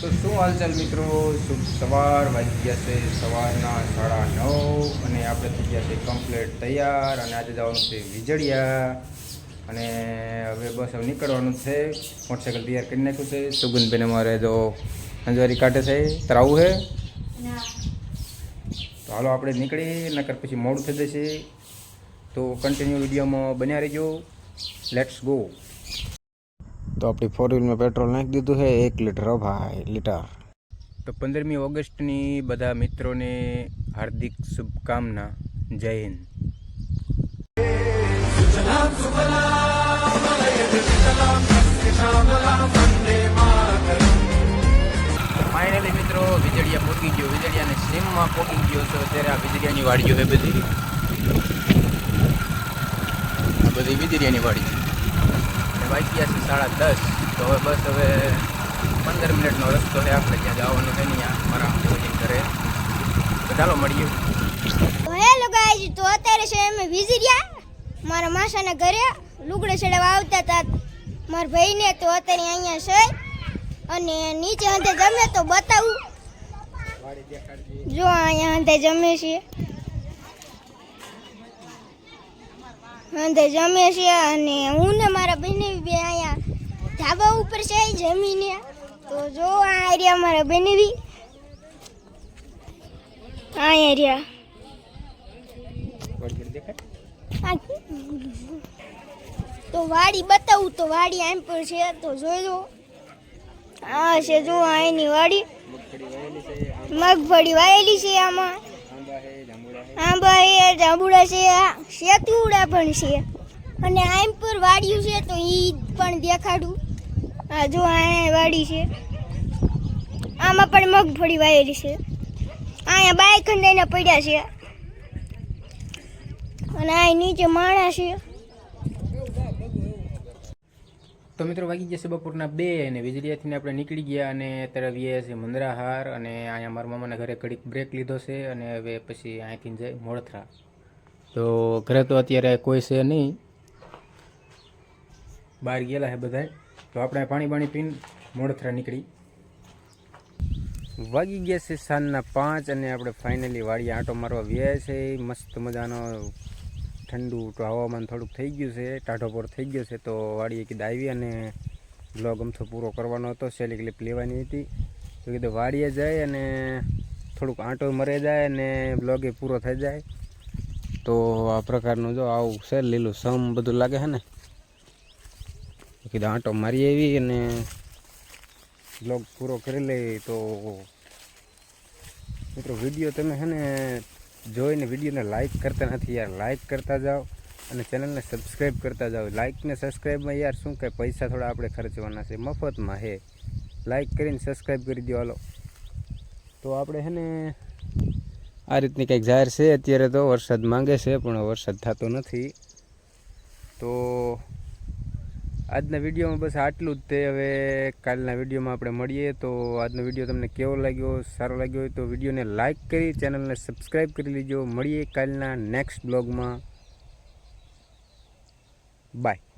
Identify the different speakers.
Speaker 1: તો શું હાલચાલ મિત્રો? શુભ સવાર વાગી ગયા છે સવારના સાડા નવ અને આપણે થઈ ગયા છે કમ્પ્લેટ તૈયાર અને આજે જવાનું છે વીજળિયા. અને હવે બસ હવે નીકળવાનું છે. મોટરસાઇકલ તૈયાર કરી નાખ્યું છે. સુગંધબેન અમારે જો અંજવારી કાઢે છે. તરાવું છે તો હાલો આપણે નીકળી નકર પછી મોડું થઈ જશે. તો કન્ટિન્યુ વિડીયોમાં બન્યા રહેજો. લેટ્સ ગો તો આપણી ફોર વ્હીલમાં પેટ્રોલ નાખી દીધું છે, એક લીટર ભાઈ, લીટર. તો પંદરમી ઓગસ્ટની બધા મિત્રોને હાર્દિક શુભકામના, જય હિન્દ. ફાઇનલી મિત્રો, વીજળિયા પોકી ગયો, વીજળિયાને સીમમાં પોકી ગયો છે, અત્યારે આ વીજળિયાની વાડીઓ છે બધી. આ બધી વીજળિયાની વાડી છે. વાગ્યા છે સાડા દસ. તો હવે બસ હવે પંદર મિનિટનો રસ્તો છે. આપણે ત્યાં જવાનું છે નહીં મારા ભોજન કરે તો ચાલો મળીએ.
Speaker 2: હેલો ગાઈઝ તો અત્યારે છે અમે વિઝિરિયા મારા માસાના ઘરે લુગડે ચડાવવા આવતા હતા મારા ભાઈને. તો અત્યારે અહીંયા છે. અને નીચે અંતે જમે તો બતાવું. જો અહીંયા અંતે જમે છે. અંતે જમે છે અને હું ને મારા બહેને બે અહીંયા ધાબા ઉપર છે જમીને. તો જો આ એરિયા મારા બહેને બી. આ એરિયા તો વાડી બતાવું તો વાડી આમ પર છે તો જોઈ લો. આ છે જો આ એની વાડી. મગફળી વાયેલી છે આમાં. આંબા છે જાંબુડા છે, આ શેતુડા પણ છે. અને આમ પર વાડિયું છે, તો એ પણ દેખાડું. આ જો આ વાડી છે. આમાં પણ મગફળી વાયેલી છે. અહીંયા બાઈક ખંડાઈને પડ્યા છે. અને આ નીચે માણા છે.
Speaker 1: તો મિત્રો વાગી જશે બપોરના બે અને વીજળીયાથી આપણે નીકળી ગયા અને અત્યારે વ્યાયા છે મંદરાહાર અને અહીંયા મારા મામાના ઘરે ઘડીક બ્રેક લીધો છે અને હવે પછી અહીંથી જાય મોડથરા. તો ઘરે તો અત્યારે કોઈ છે નહીં. બહાર ગયેલા છે બધા તો આપણે પાણી બાણી પીને મોડથરા નીકળી. વાગી ગયા છે સાંજના પાંચ અને આપણે ફાઇનલી વાડી આંટો મારવા વ્યાય છે. મસ્ત મજાનો ઠંડુ તો હવામાન થોડુંક થઈ ગયું છે, ટાઢોપોર થઈ ગયો છે, તો વાડીએ કીધું આવી અને બ્લોગ અમથો પૂરો કરવાનો હતો સેલી ક્લિપ લેવાની હતી. તો કીધું વાડીએ જાય અને થોડુંક આંટો મરે જાય અને બ્લોગે પૂરો થઈ જાય. તો આ પ્રકારનું જો આવું છે, લીલું સમ બધું લાગે છે ને? કીધું આંટો મારી આવી અને બ્લોગ પૂરો કરી લઈ. તો મિત્રો વીડિયો તમે છે ને જોઈને વિડીયોને લાઈક કરતા નથી યાર. લાઈક કરતા જાઓ અને ચેનલને સબસ્ક્રાઈબ કરતા જાઓ. લાઇકને સબસ્ક્રાઈબમાં યાર શું કે પૈસા થોડા આપણે ખર્ચવાના છે? મફતમાં હે. લાઈક કરીને સબસ્ક્રાઈબ કરી દો હાલો. તો આપણે હે ને આ રીતની કંઈક જાહેર છે. અત્યારે તો વરસાદ માંગે છે, પણ વરસાદ થતો નથી. તો આજના વિડીયોમાં બસ આટલું જ તે. હવે કાલના વિડીયોમાં આપણે મળીએ તો આજનો વીડિયો તમને કેવો લાગ્યો, સારો લાગ્યો હોય તો વિડીયોને લાઇક કરી, ચેનલને સબસ્ક્રાઈબ કરી લેજો. મળીએ કાલના નેક્સ્ટ બ્લોગમાં. બાય.